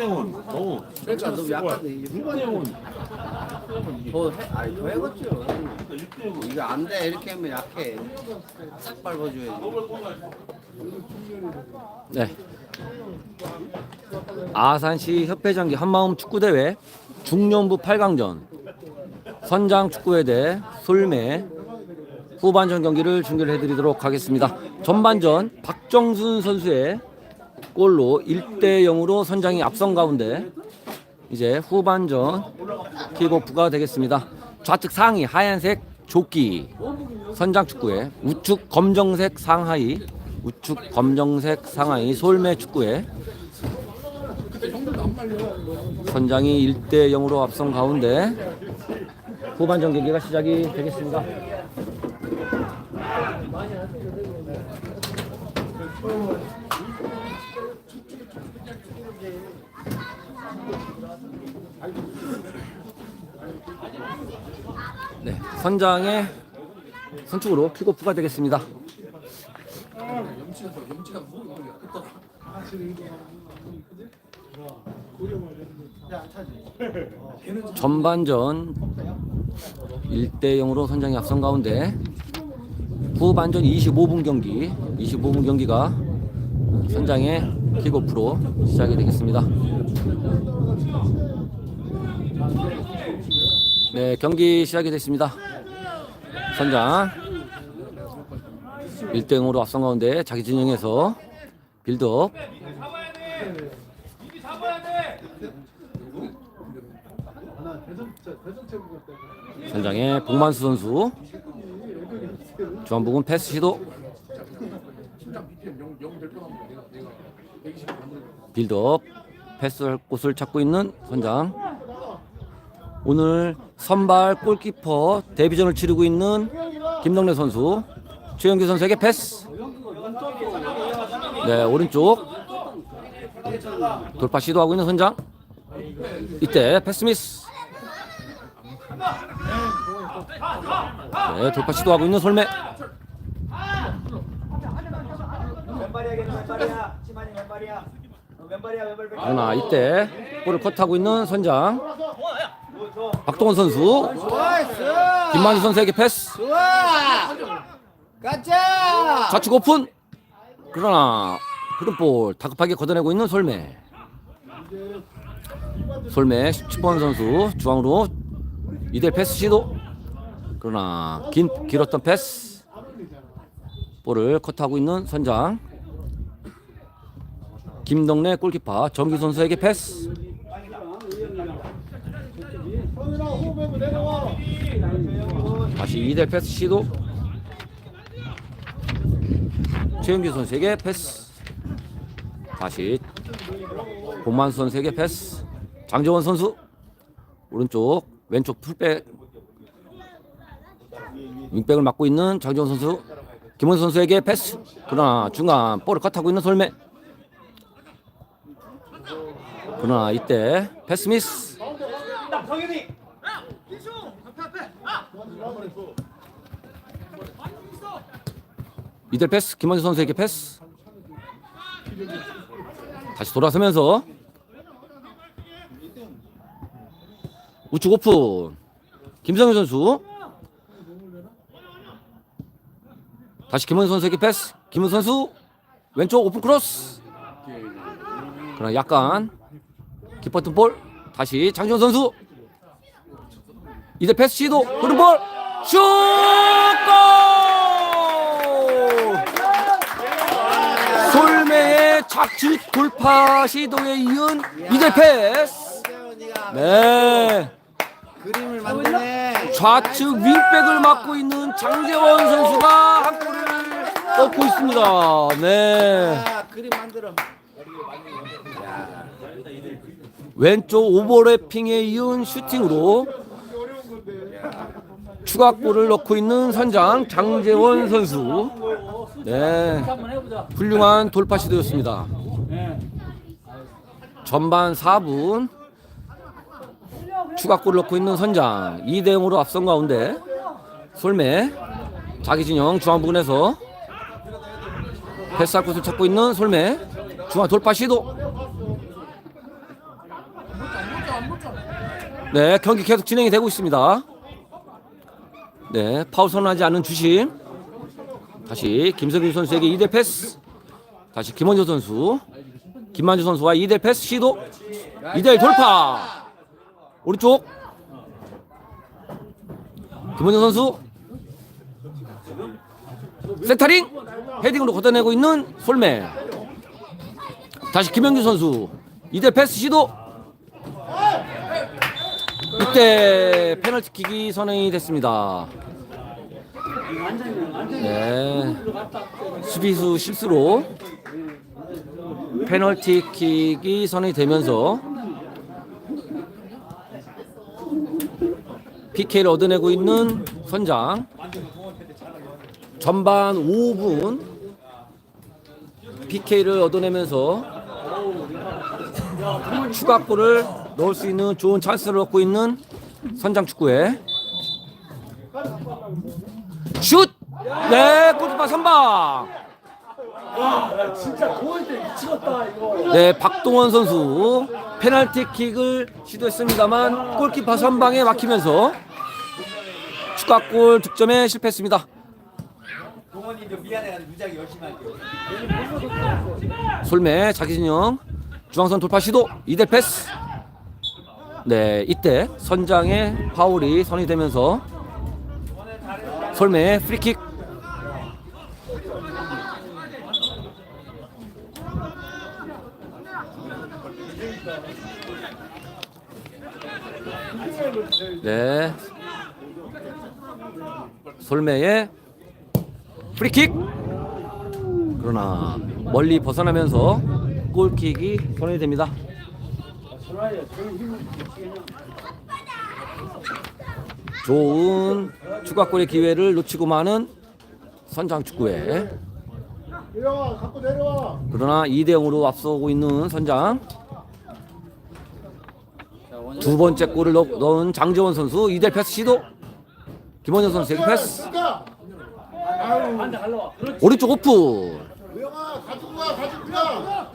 6대원. 어. 그러니까 너무 약한데 6대원. 더 해, 아니 더 해봤죠 6대원. 이거 안 돼 이렇게 하면 약해 싹 밟아줘야지 네. 아산시 협회장기 한마음 축구대회 중년부 8강전 선장 축구회대 솔매 후반전 경기를 중계를 해드리도록 하겠습니다. 전반전 박정순 선수의 골로 1대 0으로 선장이 앞선 가운데 이제 후반전 킥오프가 되겠습니다. 좌측 상의 하얀색 조끼 선장 축구회 우측 검정색 상하이 우측 검정색 상하이 솔매 축구회 선장이 1대 0으로 앞선 가운데 후반전 경기가 시작이 되겠습니다. 네, 선장의 선축으로 킥오프가 되겠습니다. 전반전 1대 0으로 선장이 앞선 가운데 후반전 25분 경기 25분 경기가 선장의 킥오프로 시작이 되겠습니다. 네, 경기 시작이 됐습니다. 선장 1대 0으로 앞선 가운데 자기 진영에서 빌드업 선장의 복만수 선수 주한복은 패스 시도. 빌드업. 패스할 곳을 찾고 있는 선장. 오늘 선발 골키퍼 데뷔전을 치르고 있는 김동래 선수. 최영규 선수에게 패스. 네 오른쪽. 돌파 시도하고 있는 선장. 이때 패스 미스 네 돌파 시도하고 있는 왼발 그러나 이때 볼을 컷하고 있는 선장. 박동원 선수. 김만주 선수에게 패스. 좌측 오픈. 그러나 흐름볼 다급하게 걷어내고 있는 솔매 솔매 10번 선수 중앙으로 이대 패스 시도 그러나 긴 길었던 패스. 볼을 컷하고 있는 선장. 김동래 골키퍼 정기 선수에게 패스. 다시 이대 패스 시도. 최영규 선수에게 패스. 다시 본만 선수에게 패스. 장정원 선수. 오른쪽 왼쪽 풀백 윙백을 맡고 있는 장정원 선수 김원 선수에게 패스. 그러나 중간 볼을 컷하고 있는 솔매 그러나 이때 패스 미스. 이들 패스 김원주 선수에게 패스. 다시 돌아서면서 우측 오픈. 김성현 선수 다시 김원 선수에게 패스. 김원 선수 왼쪽 오픈 크로스. 그러나 약간 깊었던 볼. 다시 장지원 선수. 이제 패스 시도. 흐른 볼. 슛! 골! 솔매의 착축 돌파 시도에 이은 이대 패스. 네. 그림을 만드네 좌측 윙백을 맡고 있는 장재원 선수가 한 골을 넣고 있습니다 네 아, 그림 만들어 왼쪽 오버래핑에 이은 슈팅으로 추가골을 넣고 있는 선장 장재원 선수. 네, 훌륭한 돌파 시도였습니다. 전반 4분 추가골을 넣고 있는 선장 2대 0으로 앞선 가운데 솔매 자기 진영 중앙 부근에서 패스할 곳을 찾고 있는 솔매 중앙 돌파 시도 네, 경기 계속 진행이 되고 있습니다. 네, 파울 선언하지 않은 주심. 다시 김석윤 선수에게 2대 패스. 다시 김원조 선수. 김만주 선수와 2대 패스 시도. 2대 돌파. 오른쪽. 김원조 선수. 센터링. 헤딩으로 걷어내고 있는 솔메. 다시 김영규 선수. 2대 패스 시도. 이때 페널티킥이 선언이 됐습니다. 네. 수비수 실수로 페널티킥이 선언이 되면서 PK를 얻어내고 있는 선장 전반 5분 PK를 얻어내면서 추가골을 넣을 수 있는 좋은 찬스를 얻고 있는 선장 축구회 슛! 네, 골키퍼 선방. 진짜 고을 때 미치겠다 이거. 네, 박동원 선수 페널티킥을 시도했습니다만 골키퍼 선방에 막히면서 추가골 득점에 실패했습니다. 동원이도 미안해가지고 무지하게 열심히 할게요. 솔메 자기진영 중앙선 돌파 시도 이대 패스. 네, 이때 선장의 파울이 선이 되면서 솔메 프리킥. 네. 솔메의 프리킥. 그러나 멀리 벗어나면서 골킥이 선언이 됩니다. 좋은 추가골의 기회를 놓치고 마는 선장 축구회. 내려와 갖고 내려와 그러나 2대 0으로 앞서고 있는 선장. 두 번째 골을 넣, 넣은 장재원 선수 2대 패스 시도. 김원현 패스. 오른쪽 오픈. 우영아 가지고 가 가지고 가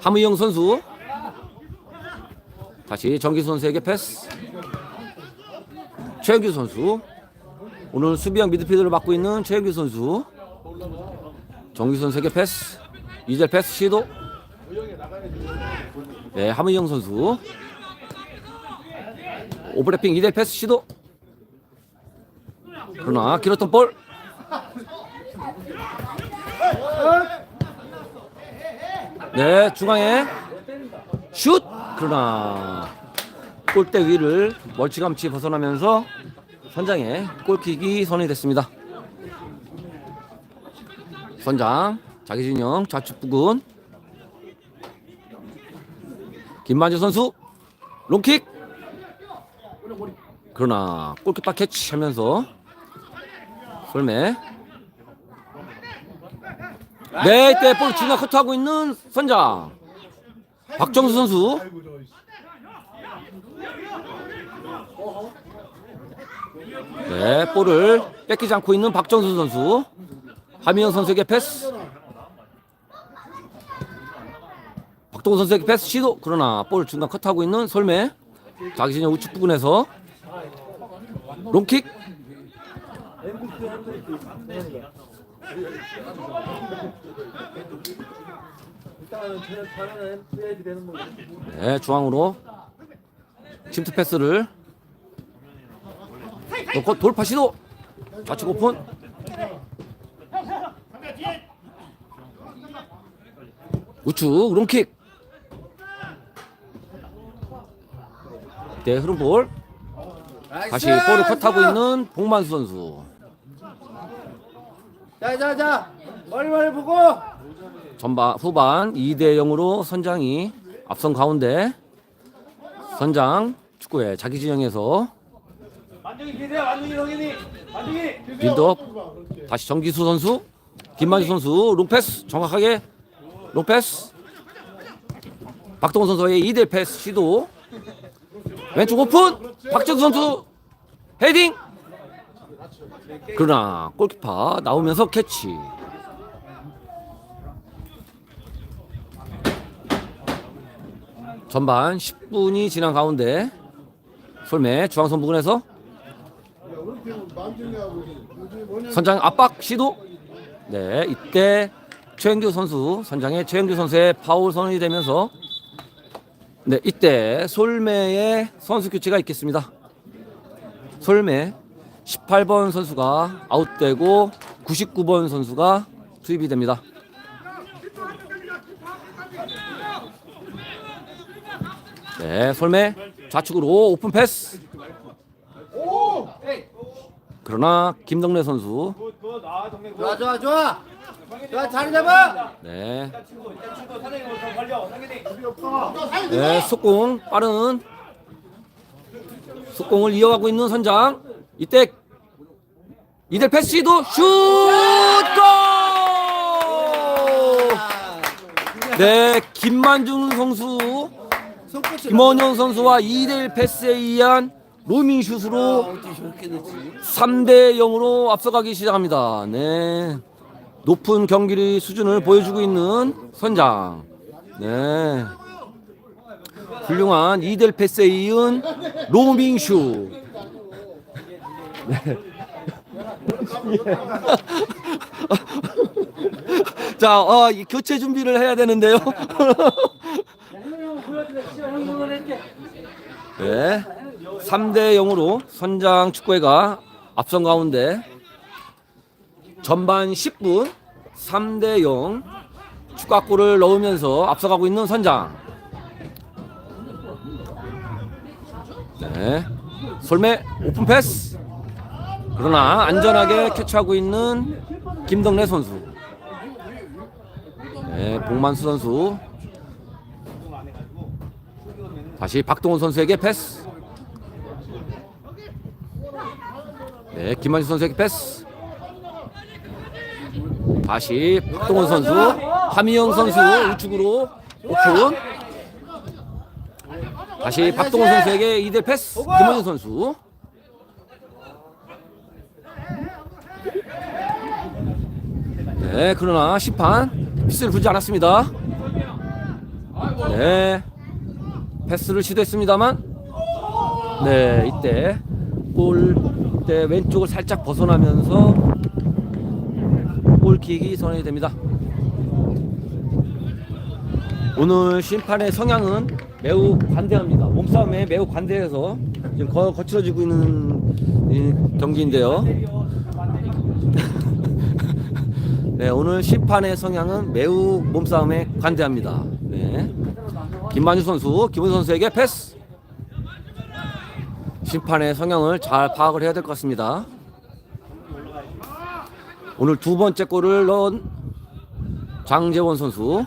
함의영 선수. 다시 정기 선수에게 패스. 최영규 선수. 오늘 수비형 미드필더를 맡고 있는 최영규 선수. 정기 선수에게 패스. 이젤 패스 시도. 네 함의영 선수. 오버래핑 이델 패스 시도 그러나 길었던 볼 네, 중앙에 슛! 그러나 골대 위를 멀찌감치 벗어나면서 선장의 골킥이 선이 됐습니다. 선장 자기 진영 좌측 부근 김만주 선수 롱킥 그러나 골키퍼 캐치하면서 솔메 네, 이때 볼 중앙 커트하고 있는 선장 박정수 선수. 네, 볼을 뺏기지 않고 있는 박정수 선수. 하민영 선수에게 패스. 박동훈 선수에게 패스 시도. 그러나 볼 중간 커트하고 있는 솔메. 자기 진영 우측 부근에서 롱킥. 네, 중앙으로 침투 패스를. 놓고 돌파 시도. 좌측 오픈. 우측 롱킥. 네 흐름 볼. 다시 볼을 컷하고 있는 봉만수 선수 자자자. 머리 머리 보고. 전반 후반 2대 0으로 선장이 앞선 가운데 선장 축구의 자기 진영에서 만중이 기세요, 만중이 성인이, 만중이. 빌드업 다시 정기수 선수 김만주 선수 롱패스 정확하게 롱패스. 박동원 선수의 2대 패스 시도. 왼쪽 오픈 박정수 선수 헤딩 그러나 골키퍼 나오면서 캐치 전반 10분이 지난 가운데 솔매 중앙선 부근에서 선장 압박 시도. 네, 이때 최영규 선수 선장의 최영규 선수의 파울 선언이 되면서 네, 이때 솔매의 선수 교체가 있겠습니다. 솔매 18번 선수가 아웃되고 99번 선수가 투입이 됩니다. 네, 솔매 좌측으로 오픈 패스. 그러나 김덕래 선수 좋아 좋아 좋아. 좋아 자리 잡아. 네, 상현이 네 속공 빠른 속공을 이어가고 있는 선장 이때 이들 패스 시도 슛 골! 네 김만중 선수. 김원영 선수와 2대1 패스에 의한 로밍 슛으로 어떻게 저렇게 넣지? 3대 0으로 앞서가기 시작합니다. 네. 높은 경기 수준을 보여주고 있는 선장. 네. 훌륭한 이델 패스에 이은 로밍 슛. 네. 자, 어, 이 교체 준비를 해야 되는데요. 네. 3대 0으로 선장 축구회가 앞선 가운데 전반 10분 3대 0 추가골을 넣으면서 앞서가고 있는 선장. 네. 솔매 오픈 패스. 그러나 안전하게 캐치하고 있는 김덕래 선수. 네, 복만수 선수. 다시 박동원 선수에게 패스. 네, 김만수 선수에게 패스. 다시 박동원 선수, 하미영 선수 우측으로 오픈. 다시 박동원 선수에게 이대 패스. 김원준 선수. 네, 그러나 심판 피스를 부지 않았습니다. 네, 패스를 시도했습니다만, 네, 이때 골대 왼쪽을 살짝 벗어나면서 골킥이 선언이 됩니다. 오늘 심판의 성향은 매우 관대합니다. 몸싸움에 매우 관대해서 지금 거, 거칠어지고 있는 이 경기인데요. 네, 오늘 심판의 성향은 매우 몸싸움에 관대합니다. 네. 김만주 선수, 김은 선수에게 패스. 심판의 성향을 잘 파악을 해야 될 것 같습니다. 오늘 두 번째 골을 넣은 장재원 선수.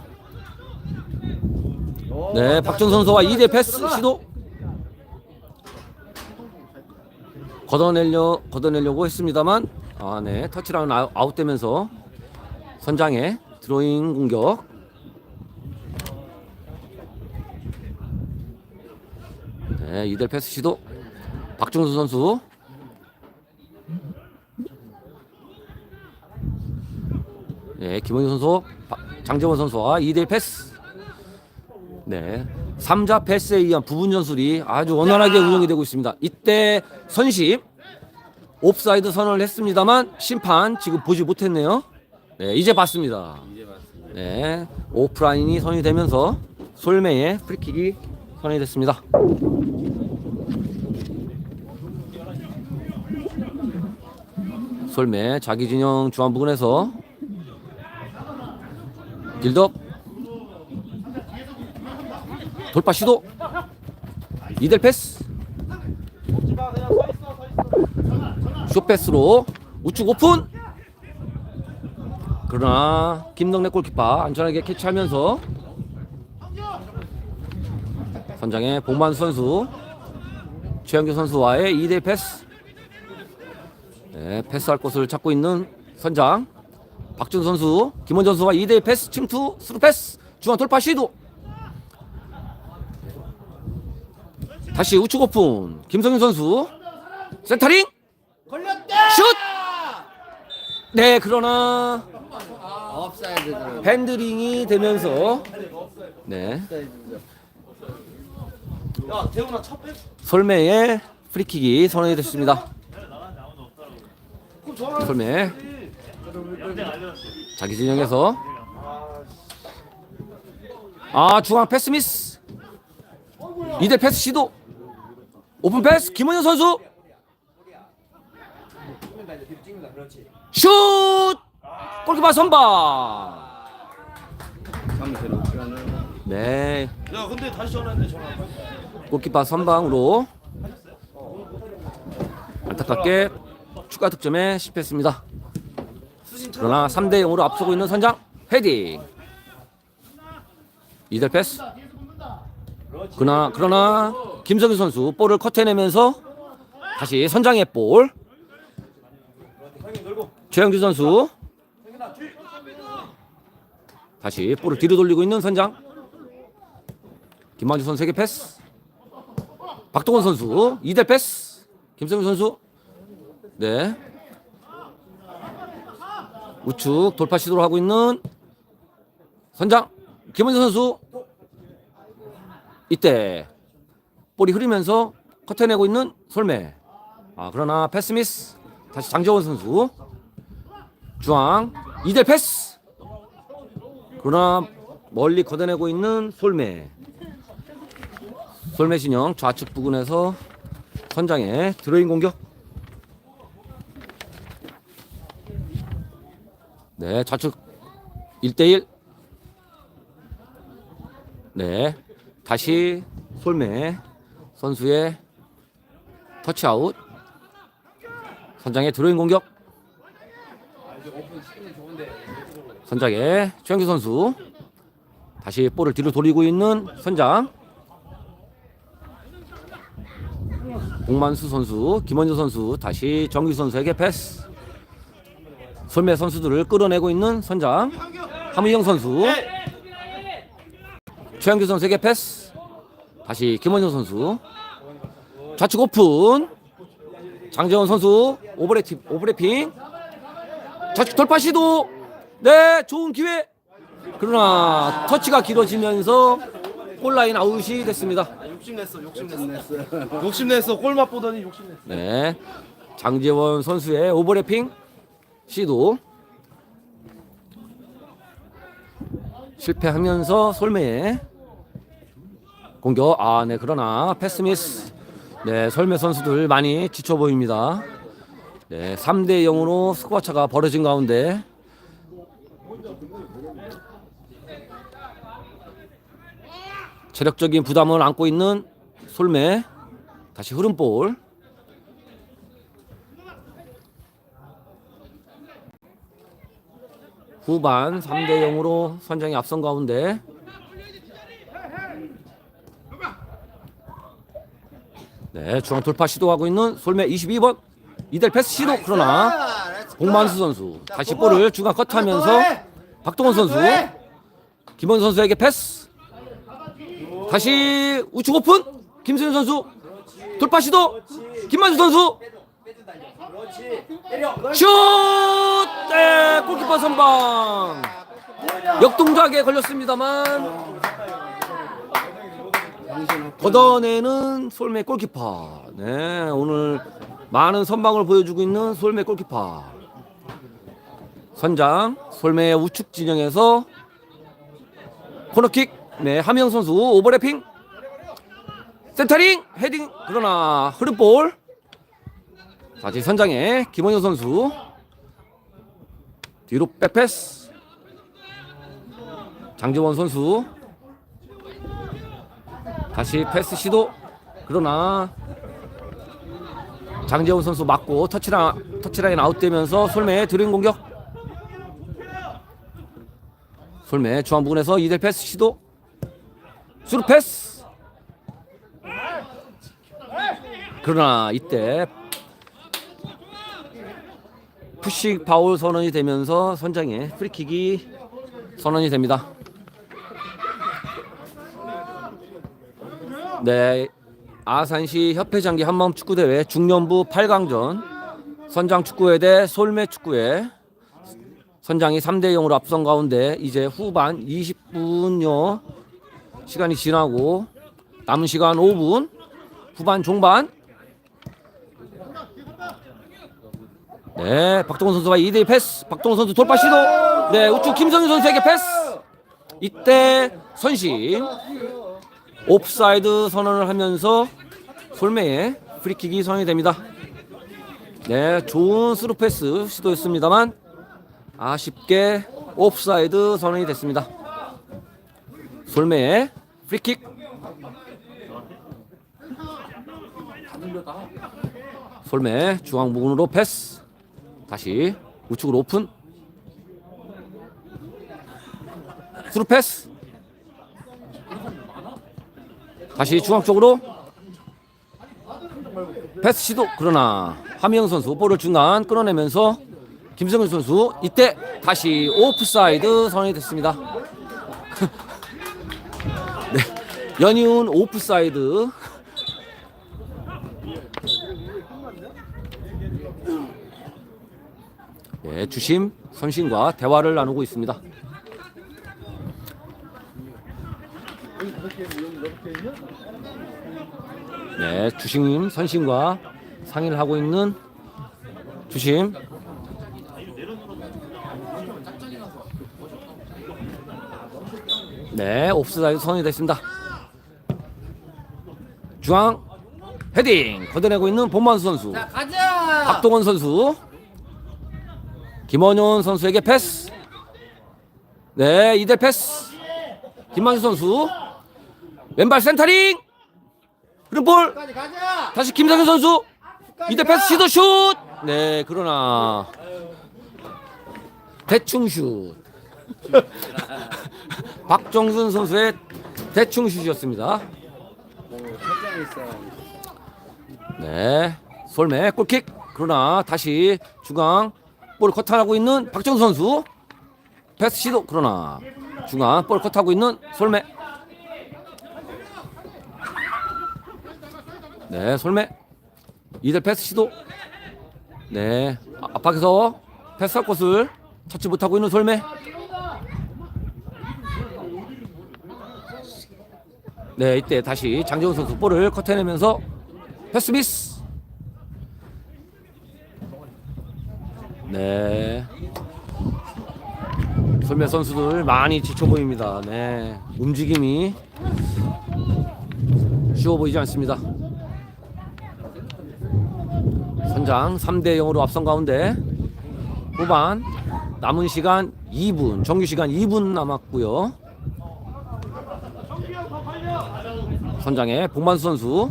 네, 박준 선수와 2대 패스 시도. 걷어내려 걷어내려고 했습니다만 아, 네. 터치라운 아웃- 아웃되면서 선장의 드로잉 공격. 네, 2대 패스 시도. 박준수 선수. 네, 김원희 선수, 박- 장재원 선수와 2대 패스. 네. 3자 패스에 의한 부분 전술이 아주 원활하게 운영이 되고 있습니다. 이때 선심 옵사이드 선언을 했습니다만 심판 지금 보지 못했네요. 네, 이제 봤습니다. 네, 오프라인이 선이 되면서 솔메의 프리킥이 선이 됐습니다. 솔메 자기 진영 중앙 부근에서 빌드업 돌파 시도. 이델 패스. 슛 패스로 우측 오픈 그러나 김덕래 골키퍼 안전하게 캐치하면서 선장의 복만 선수 최영규 선수와의 2대 패스. 네, 패스할 곳을 찾고 있는 선장. 박준 선수 김원전 선수와 2대 패스 침투 스루 패스 중앙 돌파 시도. 다시 우측 오픈 김성윤 선수. 센터링. 슛! 네, 그러나 업사이드 들어. 핸들링이 되면서. 네, 솔매의 프리킥이 선언이 됐습니다. 솔매. 자기 진영에서. 아 중앙 패스 미스. 이대 패스 시도. 오픈 패스 김원현 선수 슛 골키퍼 선방 네 야 근데 다시 전화했는데 전화 안. 골키퍼 선방으로 안타깝게 추가 득점에 실패했습니다. 그러나 3대 0으로 앞서고 있는 선장 헤딩. 이들 패스. 그러나 그러나 김성규 선수 볼을 커트해내면서 다시 선장의 볼. 최영주 선수. 다시 볼을 뒤로 돌리고 있는 선장. 김만주 선수에게 패스. 박동원 선수 이대 패스. 김성규 선수. 네. 우측 돌파 시도를 하고 있는 선장 김원준 선수. 이때 볼이 흐르면서 커트내고 있는 솔매. 아 그러나 패스 미스. 다시 장재원 선수 중앙 이대 패스 그러나 멀리 걷어내고 있는 솔매 솔매 진영 좌측 부근에서 선장의 드로잉 공격 네, 좌측 1대1. 네. 다시 솔매 선수의 터치아웃. 선장의 드로잉 공격. 선장의 최영규 선수. 다시 볼을 뒤로 돌리고 있는 선장. 공만수 선수, 김원주 선수, 다시 정규 선수에게 패스. 솔매 선수들을 끌어내고 있는 선장 함의영 선수 최영규 선수에게 패스 다시 김원정 선수 좌측 오픈 장재원 선수 오버래핑 좌측 돌파 시도. 네 좋은 기회. 그러나 터치가 길어지면서 골라인 아웃이 됐습니다. 욕심냈어 욕심냈어. 욕심냈어. 골 맛 보더니 욕심냈어. 네 장재원 선수의 오버래핑 시도. 실패하면서 솔매의 공격. 아 네 그러나 패스 미스. 네 솔매 선수들 많이 지쳐 보입니다 네 3대 0으로 스코어 차가 벌어진 가운데. 체력적인 부담을 안고 있는 솔매 다시 흐름볼. 후반 3대 0으로 선장이 앞선 가운데. 네 중앙 돌파 시도하고 있는 솔매 22번 이델 패스 시도 그러나 공만수 선수 다시 볼을 중앙 커트하면서 박동원 선수. 김원 선수에게 패스. 다시 우측 오픈. 김수현 선수. 돌파 시도. 김만수 선수. 슛! 네, 골키퍼 선방. 역동작에 걸렸습니다만 걷어내는 솔메 골키퍼. 네, 오늘 많은 선방을 보여주고 있는 솔메 골키퍼. 선장 솔메의 우측 진영에서 코너킥. 네, 함영 선수 오버래핑. 센터링 헤딩 그러나 흐름볼 다시 선장의 김원효 선수 뒤로 백패스 장재원 선수 다시 패스 시도 그러나 장재원 선수 맞고 터치라, 터치라인 아웃되면서 솔매의 드림 공격. 솔매 중앙 부근에서 이대 패스 시도. 수루 패스. 그러나 이때 푸시 파울 선언이 되면서 선장의 프리킥이 선언이 됩니다. 네, 아산시 협회장기 한마음 축구대회 중년부 8강전 선장 축구회 대 솔매 축구회 선장이 3대 0으로 앞선 가운데 이제 후반 20분여 시간이 지나고 남은 시간 5분. 후반 종반. 네, 박동원 선수와 2대1 패스. 박동원 선수 돌파 시도. 네, 우측 김성윤 선수에게 패스. 이때 선심. 옵사이드 선언을 하면서 솔메의 프리킥이 선언이 됩니다. 네, 좋은 스루 패스 시도했습니다만 아쉽게 옵사이드 선언이 됐습니다. 솔메의 프리킥. 솔메 중앙 부근으로 패스. 다시 우측으로 오픈. 스루 패스. 다시 중앙 쪽으로 패스 시도 그러나 하미영 선수 볼을 중간 끌어내면서 김성윤 선수 이때 다시 오프사이드 선언이 됐습니다. 네, 연이은 오프사이드. 네, 주심 선심과 대화를 나누고 있습니다. 네, 주심 선심과 상의를 하고 있는 주심. 네, 옵스사이드 선이 됐습니다. 중앙 헤딩 걷어내고 있는 본만수 선수. 가자. 박동원 선수. 김원효 선수에게 패스. 네, 이대 패스. 김만수 선수. 왼발 센터링. 흐름 볼. 다시 김상현 선수. 이대 패스 시도 슛. 네, 그러나 대충 슛. 박정순 선수의 대충 슛이었습니다. 네, 솔메 골킥. 그러나 다시 중앙 볼 커트하고 있는 박정순 선수. 패스 시도 그러나 중앙 볼 커트하고 있는 솔메. 네, 솔메. 이들 패스 시도. 네, 아- 압박해서 패스할 곳을 찾지 못하고 있는 솔메. 네, 이때 다시 장재훈 선수 볼을 커트해내면서 패스 미스. 네. 솔메 선수들 많이 지쳐 보입니다. 네, 움직임이 쉬워 보이지 않습니다. 선장 3대 0으로 앞선 가운데 후반 남은 시간 2분, 정규 시간 2분 남았고요. 선장의 복만수 선수.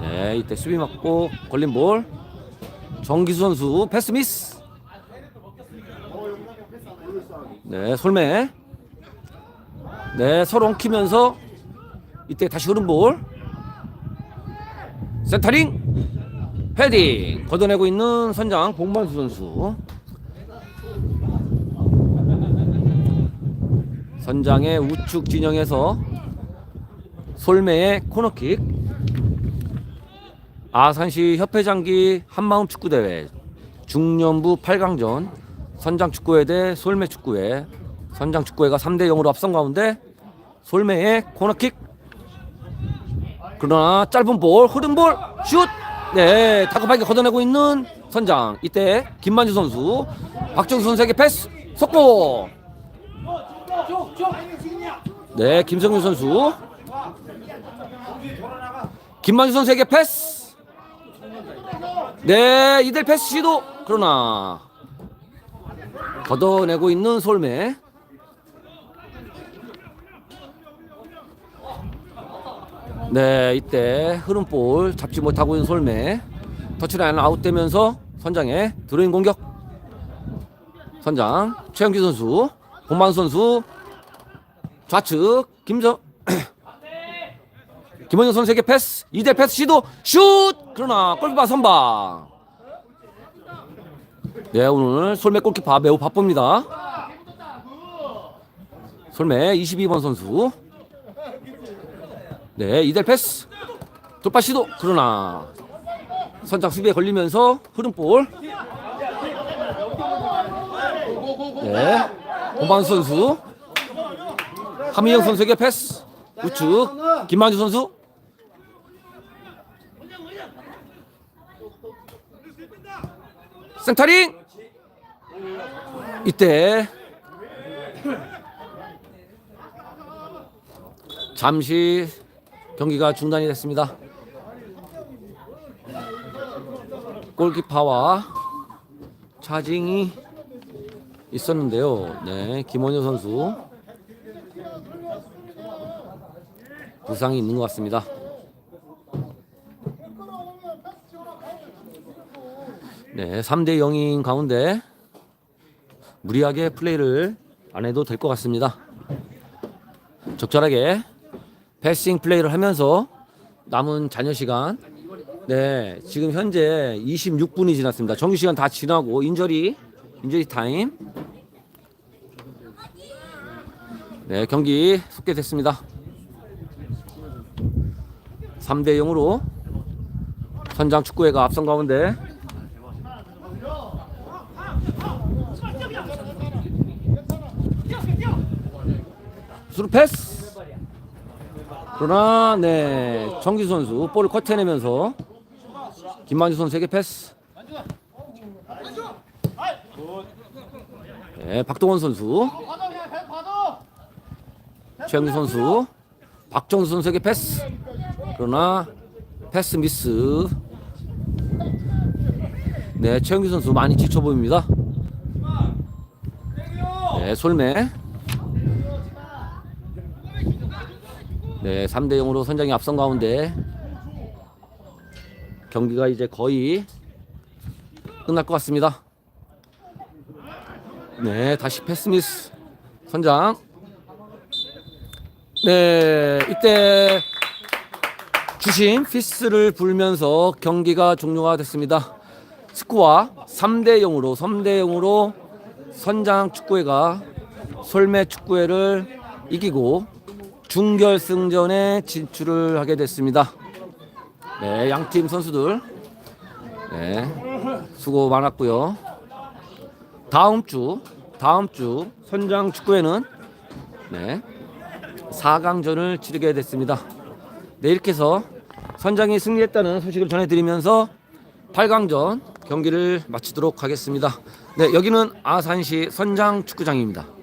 네, 이때 수비 맞고 걸린 볼. 정기수 선수 패스 미스. 네, 솔매. 네, 서로 엉키면서 이때 다시 흐른 볼. 센터링 헤딩. 걷어내고 있는 선장 복만수 선수. 선장의 우측 진영에서 솔매의 코너킥. 아산시 협회장기 한마음 축구대회 중년부 8강전 선장 축구회 대 솔매 축구회. 선장 축구회가 3대 0으로 앞선 가운데 솔매의 코너킥. 그러나 짧은 볼, 흐른 볼, 슛! 네, 다급하게 걷어내고 있는 선장. 이때 김만주 선수, 박정수 선수에게 패스, 속공! 네, 김성윤 선수. 김만주 선수에게 패스. 네, 이들 패스 시도. 그러나 걷어내고 있는 솔매. 네, 이때 흐름 볼 잡지 못하고 있는 솔매 터치라인 아웃되면서 선장의 드로잉 공격. 선장 최영기 선수, 본만 선수 좌측 김정 김원영 선수에게 패스, 이대 패스 시도 슛! 그러나 골키퍼 선방. 네, 오늘 솔매 골키퍼 매우 바쁩니다. 솔매 22번 선수. 네, 이대 패스. 돌파 시도. 그러나 선장 수비에 걸리면서 흐름 볼. 네. 본방 선수. 하민영 선수에게 패스. 우측 김만주 선수 센터링 이때 잠시 경기가 중단이 됐습니다. 골키퍼와 차징이 있었는데요. 네, 김원효 선수 부상이 있는 것 같습니다. 네, 3대 0인 가운데 무리하게 플레이를 안 해도 될 것 같습니다. 적절하게 패싱 플레이를 하면서 남은 잔여 시간 네, 지금 현재 26분이 지났습니다. 정규 시간 다 지나고 인저리 인저리 타임. 네, 경기 속개됐습니다. 3대 0으로 선장 축구회가 앞선 가운데 수루 패스. 그러나 네 정기 선수 볼을 커트해내면서 김만주 선수에게 패스. 네 박동원 선수. 최영주 선수. 박정수 선수에게 패스. 그러나 패스 미스. 네 최영주 선수 많이 지쳐 보입니다. 네 솔매. 네, 3대 0으로 선장이 앞선 가운데 경기가 이제 거의 끝날 것 같습니다. 네, 다시 패스미스 선장. 네, 이때 주심 피스를 불면서 경기가 종료가 됐습니다. 스코어 3대 0으로 3대 0으로 선장 축구회가 솔매 축구회를 이기고 중결승전에 진출을 하게 됐습니다. 네, 양팀 선수들 네, 수고 많았고요. 다음 주 다음 주 선장 축구회는 네, 4강전을 치르게 됐습니다. 네, 이렇게 해서 선장이 승리했다는 소식을 전해드리면서 8강전 경기를 마치도록 하겠습니다. 네, 여기는 아산시 선장 축구장입니다.